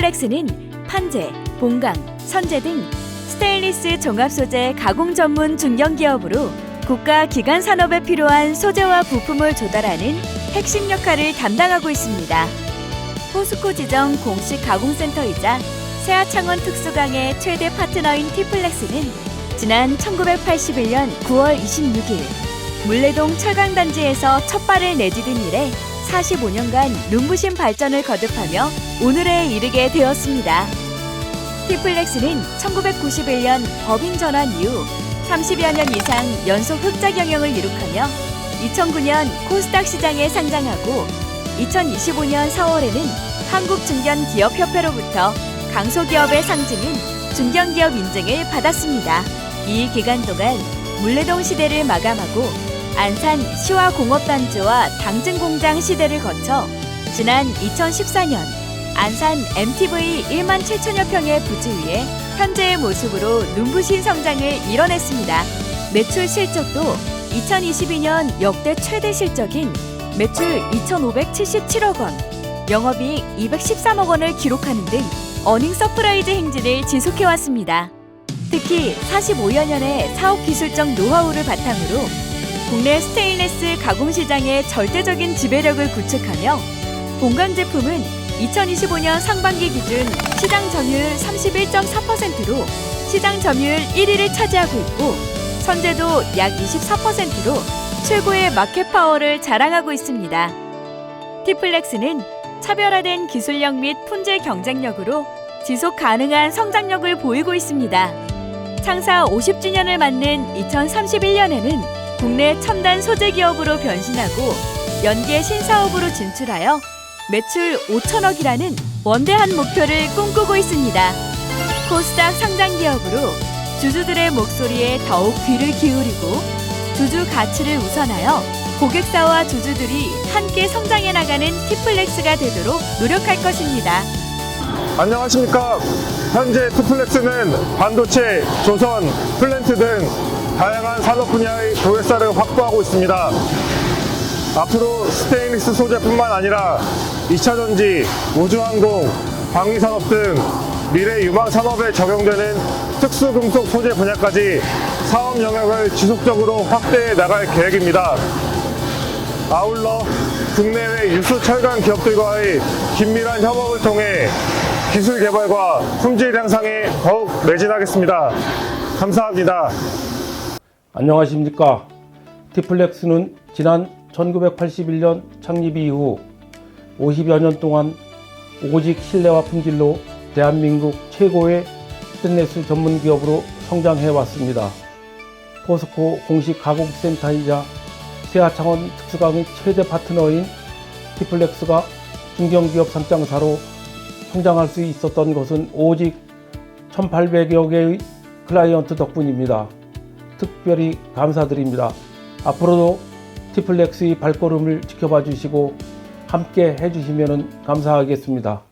티플렉스는 판재, 봉강, 선재 등 스테인리스 종합 소재 가공 전문 중견 기업으로 국가 기관 산업에 필요한 소재와 부품을 조달하는 핵심 역할을 담당하고 있습니다. 포스코 지정 공식 가공센터이자 세아창원 특수강의 최대 파트너인 티플렉스는 지난 1981년 9월 26일 물레동 철강단지에서 첫 발을 내디딘 이래 45년간 눈부신 발전을 거듭하며 오늘에 이르게 되었습니다. 티플렉스는 1991년 법인 전환 이후 30여 년 이상 연속 흑자 경영을 이룩하며 2009년 코스닥 시장에 상장하고 2025년 4월에는 한국중견기업협회로부터 강소기업의 상징인 중견기업 인증을 받았습니다. 이 기간 동안 물레동 시대를 마감하고 안산 시화공업단지와 당진공장 시대를 거쳐 지난 2014년 안산 MTV 1만 7천여 평의 부지 위에 현재의 모습으로 눈부신 성장을 이뤄냈습니다. 매출 실적도 2022년 역대 최대 실적인 매출 2,577억 원, 영업이익 213억 원을 기록하는 등 어닝 서프라이즈 행진을 지속해왔습니다. 특히 45여 년의 사업 기술적 노하우를 바탕으로 국내 스테인레스 가공 시장의 절대적인 지배력을 구축하며 본관 제품은 2025년 상반기 기준 시장 점유율 31.4%로 시장 점유율 1위를 차지하고 있고 선제도 약 24%로 최고의 마켓 파워를 자랑하고 있습니다. 티플렉스는 차별화된 기술력 및 품질 경쟁력으로 지속 가능한 성장력을 보이고 있습니다. 창사 50주년을 맞는 2031년에는 국내 첨단 소재 기업으로 변신하고 연계 신사업으로 진출하여 매출 5천억이라는 원대한 목표를 꿈꾸고 있습니다. 코스닥 상장 기업으로 주주들의 목소리에 더욱 귀를 기울이고 주주 가치를 우선하여 고객사와 주주들이 함께 성장해 나가는 티플렉스가 되도록 노력할 것입니다. 안녕하십니까. 현재 투플렉스는 반도체, 조선, 플랜트 등 다양한 산업 분야의 고객사를 확보하고 있습니다. 앞으로 스테인리스 소재뿐만 아니라 2차전지, 우주항공, 방위산업 등 미래 유망 산업에 적용되는 특수금속 소재 분야까지 사업 영역을 지속적으로 확대해 나갈 계획입니다. 아울러 국내외 유수 철강 기업들과의 긴밀한 협업을 통해 기술 개발과 품질 향상에 더욱 매진하겠습니다. 감사합니다. 안녕하십니까. 티플렉스는 지난 1981년 창립 이후 50여 년 동안 오직 신뢰와 품질로 대한민국 최고의 스테인레스 전문 기업으로 성장해 왔습니다. 포스코 공식 가공센터이자 세아창원 특수강의 최대 파트너인 티플렉스가 중견기업 상장사로 성장할 수 있었던 것은 오직 1800여 개의 클라이언트 덕분입니다. 특별히 감사드립니다. 앞으로도 티플렉스의 발걸음을 지켜봐 주시고 함께 해주시면 감사하겠습니다.